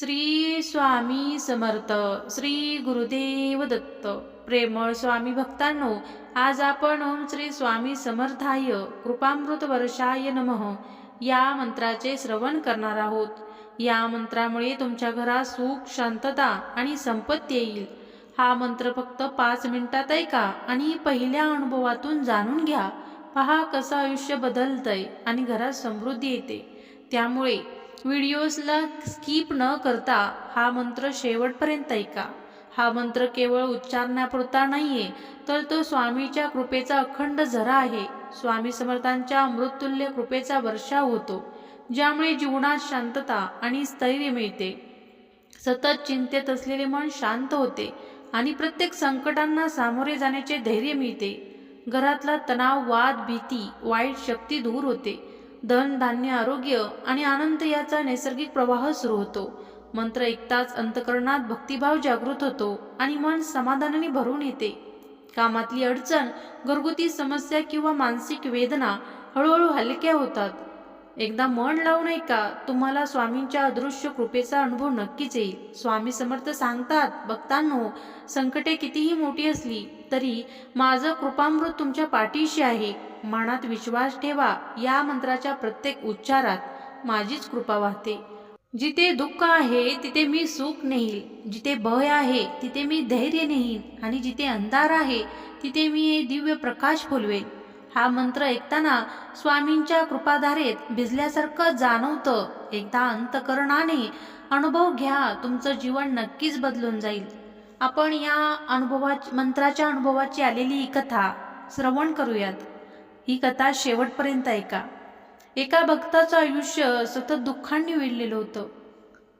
श्री स्वामी समर्थ श्री गुरुदेव दत्त. प्रेमळ स्वामी भक्तांनो आज आपण ओम श्री स्वामी समर्थाय कृपामृत वर्षाय नमः या मंत्राचे श्रवण करणार आहोत. या मंत्रामुळे तुमच्या घरात सुख शांतता आणि संपत्ती येईल. हा मंत्र फक्त पाच मिनिटात ऐका आणि पहिल्या अनुभवातून जाणून घ्या. पहा कसं आयुष्य बदलतंय आणि घरात समृद्धी येते. त्यामुळे व्हिडिओजला स्किप न करता हा मंत्र शेवटपर्यंत ऐका. हा मंत्र केवळ उच्चारण्यापुरता नाही आहे तर तो स्वामीच्या कृपेचा अखंड झरा आहे. स्वामी समर्थांच्या अमृततुल्य कृपेचा वर्षाव होतो ज्यामुळे जीवनात शांतता आणि स्थैर्य मिळते. सतत चिंतेत असलेले मन शांत होते आणि प्रत्येक संकटांना सामोरे जाण्याचे धैर्य मिळते. घरातला तणाव वाद भीती वाईट शक्ती दूर होते. धन धान्य आरोग्य आणि आनंद याचा नैसर्गिक प्रवाह सुरू होतो. मंत्र ऐकताच अंतकरणात भक्तिभाव जागृत होतो आणि मन समाधानाने भरून येते. कामातली अडचण घरगुती समस्या किंवा मानसिक वेदना हळूहळू हलक्या होतात. एकदा मन लावून ऐका तुम्हाला स्वामींच्या अदृश्य कृपेचा अनुभव नक्कीच येईल. स्वामी समर्थ सांगतात भक्तांनो संकटे कितीही मोठी असली तरी माझं कृपामृत तुमच्या पाठीशी आहे. मनात विश्वास ठेवा या मंत्राच्या प्रत्येक उच्चारात माझीच कृपा वाहते. जिथे दुःख आहे तिथे मी सुख नेईल. जिथे भय आहे तिथे मी धैर्य नेईन. आणि जिथे अंधार आहे तिथे मी दिव्य प्रकाश फुलवेन. हा मंत्र ऐकताना स्वामींच्या कृपाधारेत भिजल्यासारखं जाणवतं. एकदा अंतकरणाने अनुभव घ्या तुमचं जीवन नक्कीच बदलून जाईल. आपण या अनुभवा मंत्राच्या अनुभवाची आलेली ही कथा श्रवण करूयात. ही कथा शेवटपर्यंत ऐका. एका भक्ताचं आयुष्य सतत दुःखांनी वेढलेलं होतं.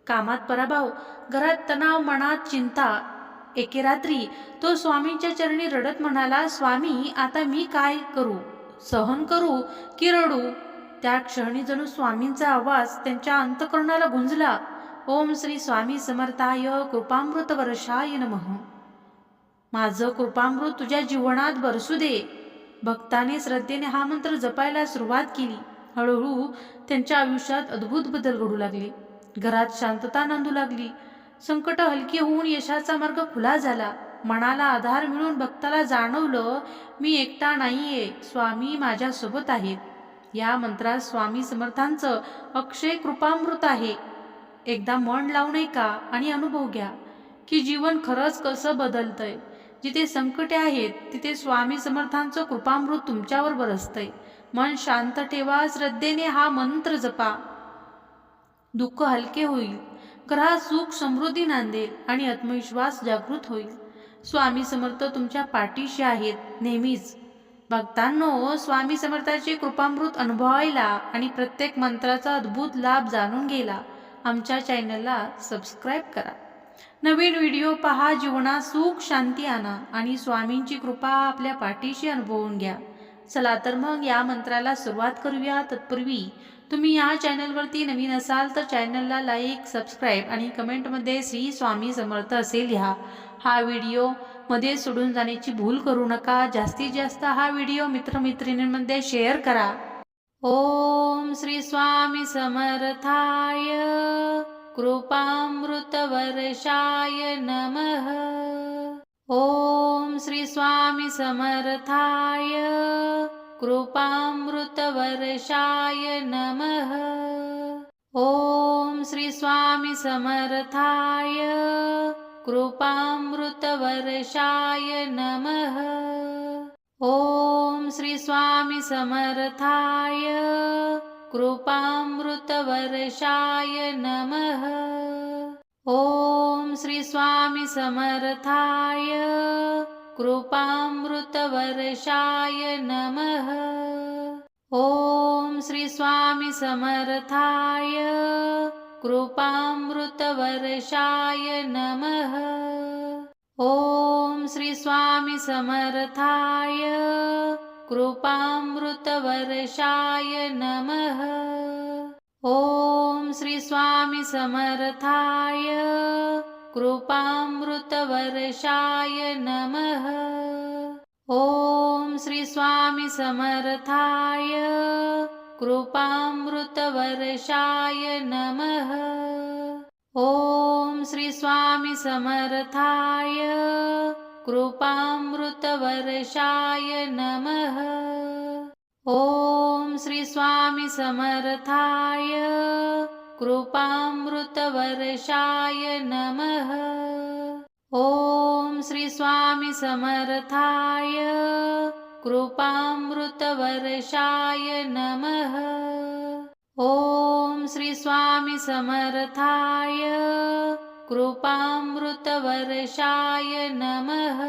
कामात पराभव घरात तणाव मनात चिंता. एके रात्री तो स्वामींच्या चरणी रडत म्हणाला स्वामी आता मी काय करू? सहन करू की रडू? त्या क्षणी जणू स्वामींचा आवाज त्यांच्या अंतकरणाला गुंजला. ओम श्री स्वामी समर्थाय कृपामृत वर्षाय नमः. माझं कृपामृत तुझ्या जीवनात बरसू दे. भक्ताने श्रद्धेने हा मंत्र जपायला सुरुवात केली. हळूहळू त्यांच्या आयुष्यात अद्भुत बदल घडू लागले. घरात शांतता नांदू लागली. संकट हलकी होऊन यशाचा मार्ग खुला झाला. मनाला आधार मिळून भक्ताला जाणवलं मी एकटा नाहीये. स्वामी माझ्यासोबत आहेत. या मंत्रात स्वामी समर्थांचं अक्षय कृपामृत आहे. एकदा मन लावू नये का आणि अनुभव घ्या की जीवन खरंच कसं बदलतंय. जिथे संकटे आहेत तिथे स्वामी समर्थांचं कृपामृत तुमच्यावर बरसतंय मन शांत ठेवा श्रद्धेने हा मंत्र जपा. दुःख हलके होईल. ग्रहात सुख समृद्धी नांदेल आणि आत्मविश्वास जागृत होईल. स्वामी समर्थ तुमच्या पाठीशी आहेत नेहमीच. भक्तांनो स्वामी समर्थाचे कृपामृत अनुभवायला आणि प्रत्येक मंत्राचा अद्भुत लाभ जाणून घ्यायला आमच्या चॅनलला सबस्क्राईब करा. नवीन व्हिडिओ पहा जीवनात सुख शांती आणा आणि स्वामींची कृपा आपल्या पाठीशी अनुभवून घ्या. चला तर मग या मंत्राला सुरुवात करूया. तत्पूर्वी तुम्ही या चॅनलवरती नवीन असाल तर चॅनलला लाईक सबस्क्राईब आणि कमेंटमध्ये श्री स्वामी समर्थ असे लिहा. हा व्हिडिओमध्ये सोडून जाण्याची भूल करू नका. जास्तीत जास्त हा व्हिडिओ मित्रमैत्रिणींमध्ये शेअर करा. ओम श्री स्वामी समर्थाय कृपामृतवर्षाय नमः। ॐ श्री स्वामी समर्थाय कृपामृतवर्षाय नमः। ॐ श्री स्वामी समर्थाय कृपामृतवर्षाय नमः। ॐ श्रीस्वामिसमर्थाय कृपामृतवर्षाय नमः। ॐ श्रीस्वामिसमर्थाय कृपामृतवर्षाय नमः। ॐ श्रीस्वामिसमर्थाय कृपामृतवर्षाय नमः। ॐ श्रीस्वामिसमर्थाय कृपामृतवर्षाय नमः। ॐ श्रीस्वामिसमर्थाय कृपामृतवर्षाय नमः। ॐ श्रीस्वामिसमर्थाय कृपामृतवर्षाय नमः। ॐ स्वामी समर्थाय कृपामृतवर्षाय नमः। ॐ श्री समर्थाय कृपामृतवर्षाय नमः। ॐ श्री समर्थाय कृपामृतवर्षाय नमः। ॐ श्रीस्वामिसमर्थाय कृपामृतवर्षाय नमः।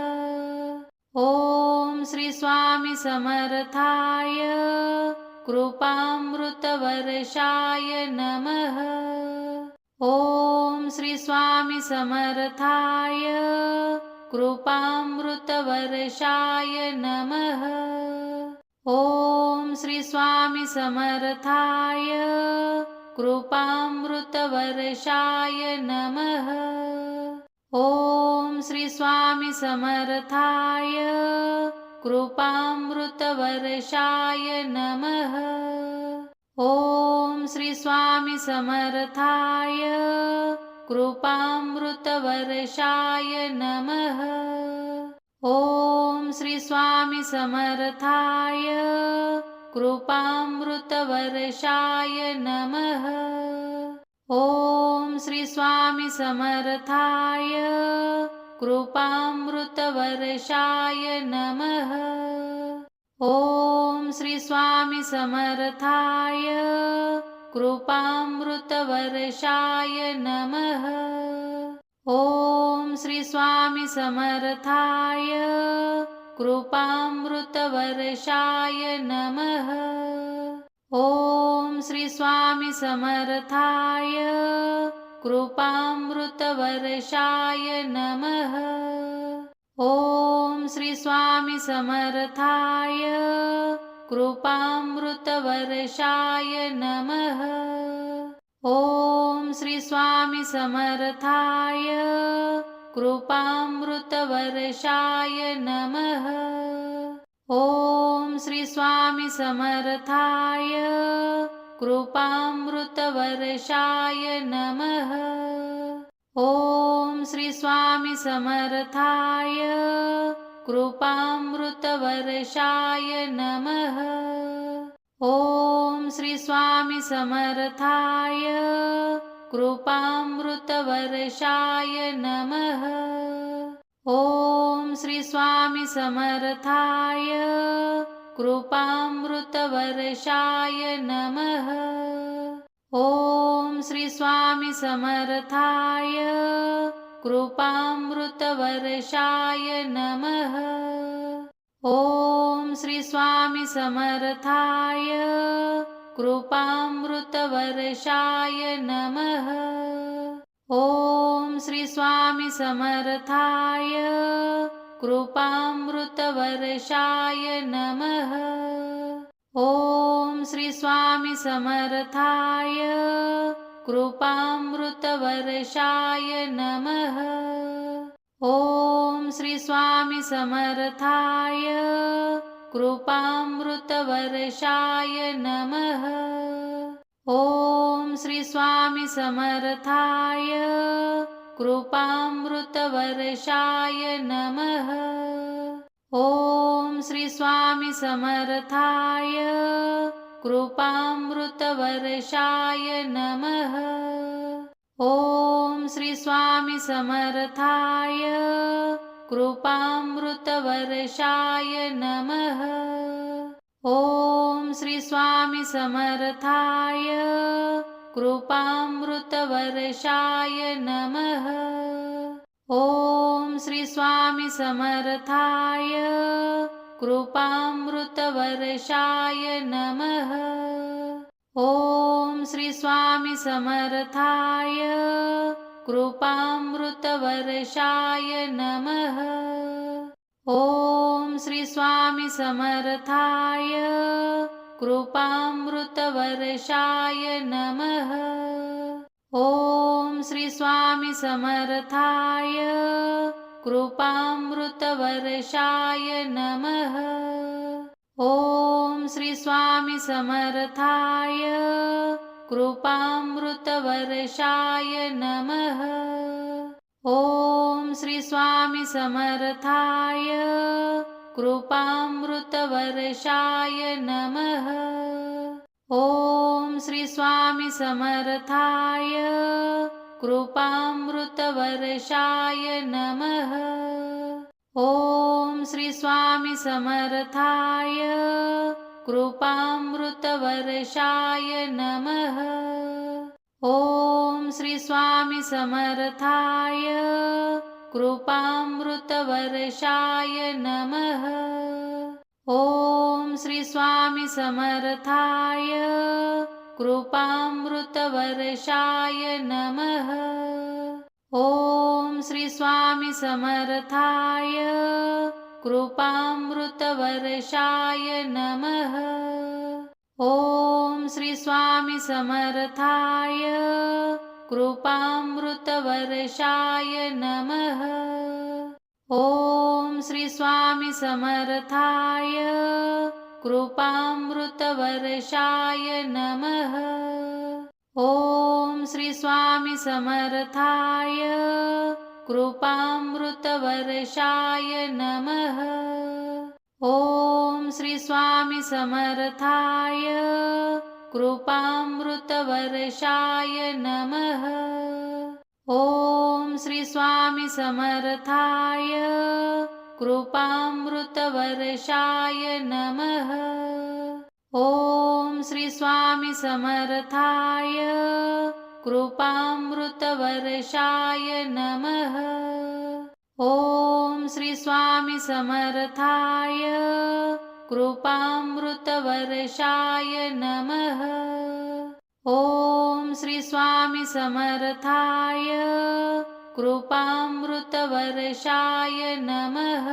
ॐ श्रीस्वामिसमर्थाय कृपामृतवर्षाय नमः। ॐ श्रीस्वामिसमर्थाय कृपामृतवर्षाय नमः। ॐ श्रीस्वामिसमर्थाय कृपामृतवर्षाय नमः। ॐ श्रीस्वामिसमर्थाय कृपामृतवर्षाय नमः। ॐ श्रीस्वामिसमर्थाय कृपामृतवर्षाय नमः। ॐ श्रीस्वामिसमर्थाय कृपामृतवर्षाय नमः। ॐ श्रीस्वामिसमर्थाय कृपामृतवर्षाय नमः। ॐ श्रीस्वामिसमर्थाय कृपामृतवर्षाय नमः। ॐ श्री स्वामी समर्थाय कृपामृतवर्षाय नमः। ॐ श्री स्वामी समर्थाय कृपामृतवर्षाय नमः। ॐ श्री स्वामी समर्थाय कृपामृतवर्षाय नमः। ॐ स्वामी समर्थाय कृपामृतवर्षाय नमः। ॐ श्री समर्थाय कृपामृतवर्षाय नमः। ॐ श्री समर्थाय कृपामृतवर्षाय नमः। ॐ श्रीस्वामिसमर्थाय कृपामृतवर्षाय नमः। ॐ श्रीस्वामिसमर्थाय कृपामृतवर्षाय नमः। ॐ श्रीस्वामिसमर्थाय कृपामृतवर्षाय नमः। ॐ श्री स्वामी समर्थाय कृपामृतवर्षाय नमः। ॐ श्री स्वामी समर्थाय कृपामृतवर्षाय नमः। ॐ श्री स्वामी समर्थाय कृपामृतवर्षाय नमः। ॐ श्री स्वामी समर्थाय कृपामृतवर्षाय नमः। ॐ श्रीस्वामिसमर्थाय कृपामृतवर्षाय नमः। ॐ श्रीस्वामिसमर्थाय कृपामृतवर्षाय नमः। ॐ श्रीस्वामिसमर्थाय कृपामृतवर्षाय नमः। ॐ श्री स्वामी समर्थाय। कृपामृतवर्षाय नमः। ॐ श्री स्वामी समर्थाय। कृपामृतवर्षाय नमः। ॐ श्री स्वामी समर्थाय। कृपामृतवर्षाय नमः। ॐ श्री स्वामी समर्थाय। कृपामृतवर्षाय नमः। ॐ श्री स्वामी समर्थाय। कृपामृतवर्षाय नमः। ॐ श्री स्वामी समर्थाय। कृपामृतवर्षाय नमः। ॐ श्रीस्वामिसमर्थाय कृपामृतवर्षाय नमः। ॐ श्रीस्वामिसमर्थाय कृपामृतवर्षाय नमः। ॐ श्रीस्वामिसमर्थाय कृपामृतवर्षाय नमः। ॐ श्रीस्वामिसमर्थाय कृपामृतवर्षाय नमः। ॐ श्रीस्वामिसमर्थाय कृपामृतवर्षाय नमः। ॐ श्रीस्वामिसमर्थाय कृपामृतवर्षाय नमः। ॐ श्री स्वामी समर्थाय। कृपामृतवर्षाय नमः। ॐ श्री स्वामी समर्थाय। कृपामृतवर्षाय नमः। ॐ श्री स्वामी समर्थाय। कृपामृतवर्षाय नमः। ॐ श्रीस्वामी श्रीस्वामिसमर्थाय कृपामृतवर्षाय नमः। ॐ श्रीस्वामी श्रीस्वामिसमर्थाय कृपामृतवर्षाय नमः। ॐ श्रीस्वामी श्रीस्वामिसमर्थाय कृपामृतवर्षाय नमः। ॐ श्री स्वामी समर्थाय। कृपामृतवर्षाय नमः। ॐ श्री स्वामी समर्थाय। कृपामृतवर्षाय नमः।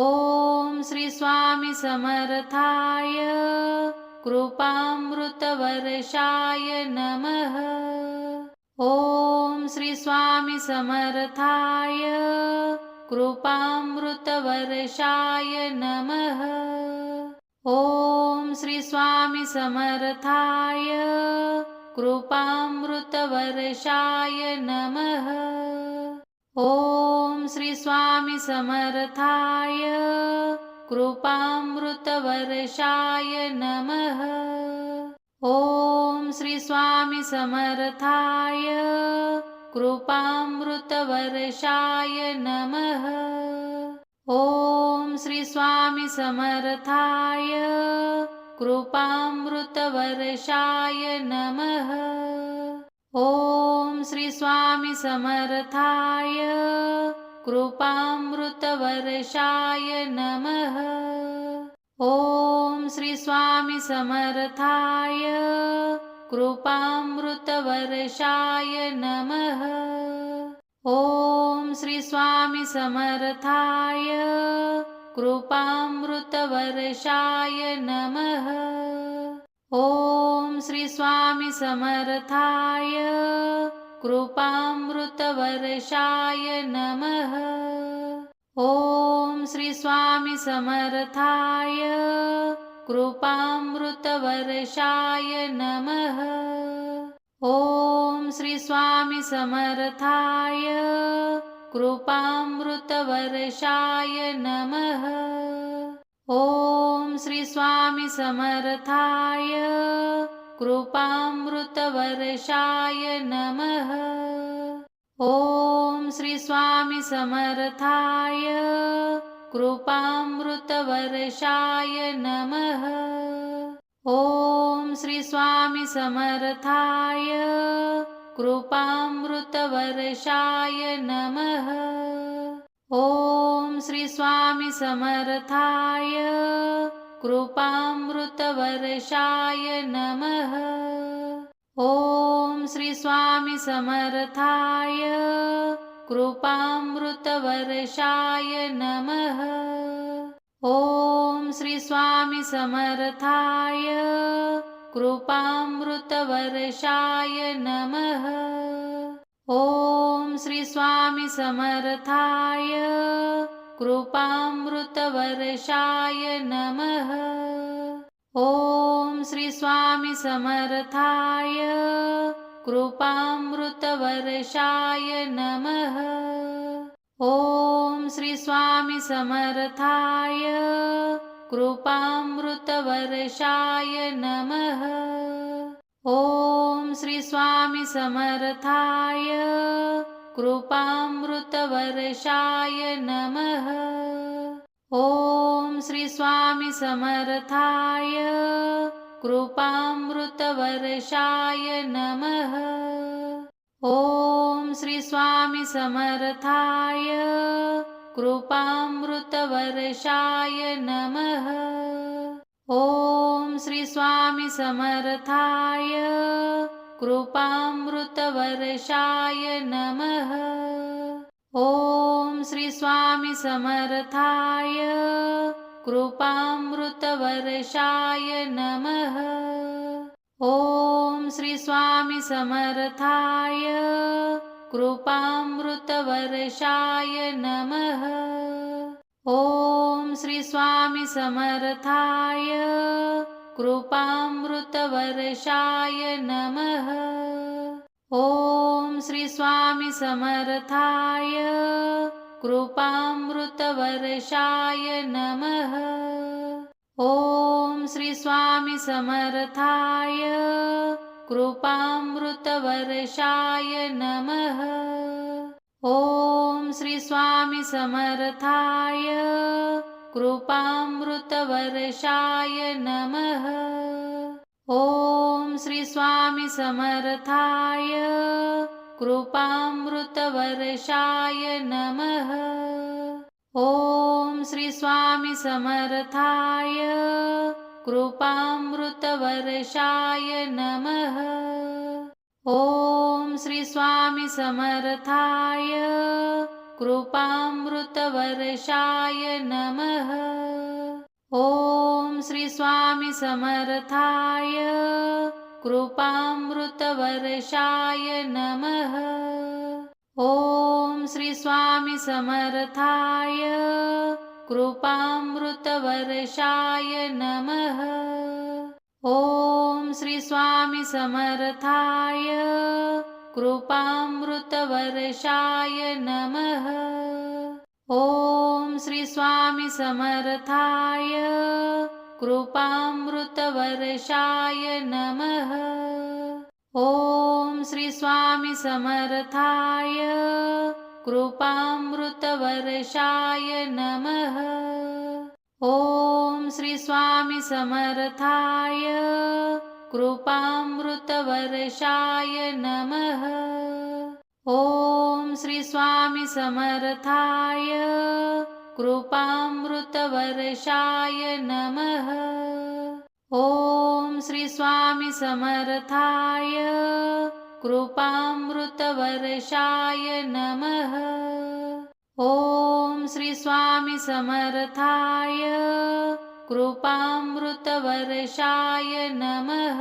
ॐ श्री स्वामी समर्थाय। कृपामृतवर्षाय नमः। ॐ श्रीस्वामिसमर्थाय कृपामृतवर्षाय नमः। ॐ श्रीस्वामिसमर्थाय कृपामृतवर्षाय नमः। ॐ श्रीस्वामिसमर्थाय कृपामृतवर्षाय नमः। ॐ श्री स्वामी समर्थाय कृपामृतवर्षाय नमः। ॐ श्री स्वामी समर्थाय कृपामृतवर्षाय नमः। ॐ श्री स्वामी समर्थाय कृपामृतवर्षाय नमः। ॐ श्रीस्वामिसमर्थाय कृपामृतवर्षाय नमः। ॐ श्रीस्वामिसमर्थाय कृपामृतवर्षाय नमः। ॐ श्रीस्वामिसमर्थाय कृपामृतवर्षाय नमः। ॐ श्री स्वामी समर्थाय। कृपामृतवर्षाय नमः। ॐ श्री स्वामी समर्थाय। कृपामृतवर्षाय नमः। ॐ श्री स्वामी समर्थाय। कृपामृतवर्षाय नमः। ॐ श्री स्वामी समर्थाय। कृपामृतवर्षाय नमः। ॐ श्री स्वामी समर्थाय। कृपामृतवर्षाय नमः। ॐ श्री स्वामी समर्थाय। कृपामृतवर्षाय नमः। ॐ श्रीस्वामिसमर्थाय कृपामृतवर्षाय नमः। ॐ श्रीस्वामिसमर्थाय कृपामृतवर्षाय नमः। ॐ श्रीस्वामिसमर्थाय कृपामृतवर्षाय नमः। ॐ श्रीस्वामिसमर्थाय कृपामृतवर्षाय नमः। ॐ श्रीस्वामिसमर्थाय कृपामृतवर्षाय नमः। ॐ श्रीस्वामिसमर्थाय कृपामृतवर्षाय नमः। ॐ श्री स्वामी समर्थाय। कृपामृतवर्षाय नमः। ॐ श्री स्वामी समर्थाय। कृपामृतवर्षाय नमः। ॐ श्री स्वामी समर्थाय। कृपामृतवर्षाय नमः। ॐ श्रीस्वामी श्रीस्वामिसमर्थाय कृपामृतवर्षाय नमः। ॐ श्रीस्वामी श्रीस्वामिसमर्थाय कृपामृतवर्षाय नमः। ॐ श्रीस्वामी श्रीस्वामिसमर्थाय कृपामृतवर्षाय नमः। ॐ श्री स्वामी समर्थाय। कृपामृतवर्षाय नमः। ॐ श्री स्वामी समर्थाय। कृपामृतवर्षाय नमः। ॐ श्री स्वामी समर्थाय। कृपामृतवर्षाय नमः। ॐ श्रीस्वामिसमर्थाय कृपामृतवर्षाय नमः। ॐ श्रीस्वामिसमर्थाय कृपामृतवर्षाय नमः। ॐ श्रीस्वामिसमर्थाय कृपामृतवर्षाय नमः। ॐ श्री स्वामी समर्थाय कृपामृतवर्षाय नमः। ॐ श्री स्वामी समर्थाय कृपामृतवर्षाय नमः। ॐ श्री स्वामी समर्थाय कृपामृतवर्षाय नमः। ॐ श्रीस्वामिसमर्थाय कृपामृतवर्षाय नमः। ॐ श्रीस्वामिसमर्थाय कृपामृतवर्षाय नमः। ॐ श्रीस्वामिसमर्थाय कृपामृतवर्षाय नमः। ॐ श्रीस्वामिसमर्थाय कृपामृतवर्षाय नमः। ॐ श्रीस्वामिसमर्थाय कृपामृतवर्षाय नमः। ॐ श्रीस्वामिसमर्थाय कृपामृतवर्षाय नमः।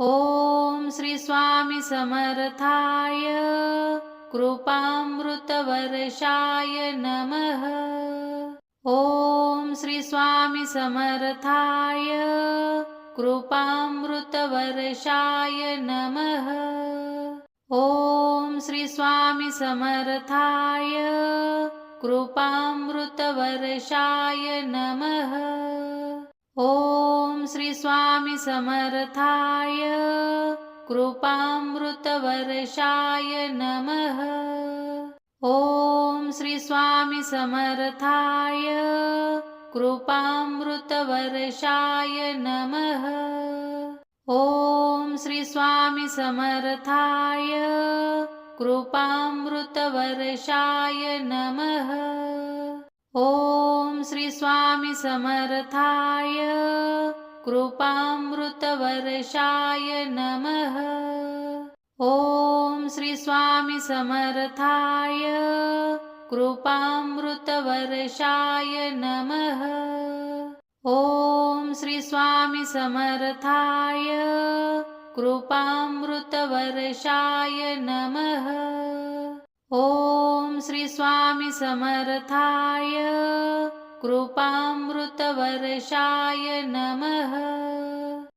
ॐ श्रीस्वामिसमर्थाय कृपामृतवर्षाय नमः। ॐ श्रीस्वामिसमर्थाय कृपामृतवर्षाय नमः। ॐ श्रीस्वामिसमर्थाय कृपामृतवर्षाय नमः। ॐ श्रीस्वामिसमर्थाय कृपामृतवर्षाय नमः। ॐ श्रीस्वामिसमर्थाय कृपामृतवर्षाय नमः। ॐ श्रीस्वामिसमर्थाय कृपामृतवर्षाय नमः। ॐ श्री स्वामी समर्थाय। कृपामृतवर्षाय नमः। ॐ श्री स्वामी समर्थाय। कृपामृतवर्षाय नमः। ॐ श्री स्वामी समर्थाय। कृपामृतवर्षाय नमः। ॐ श्री स्वामी समर्थाय। कृपामृतवर्षाय नमः।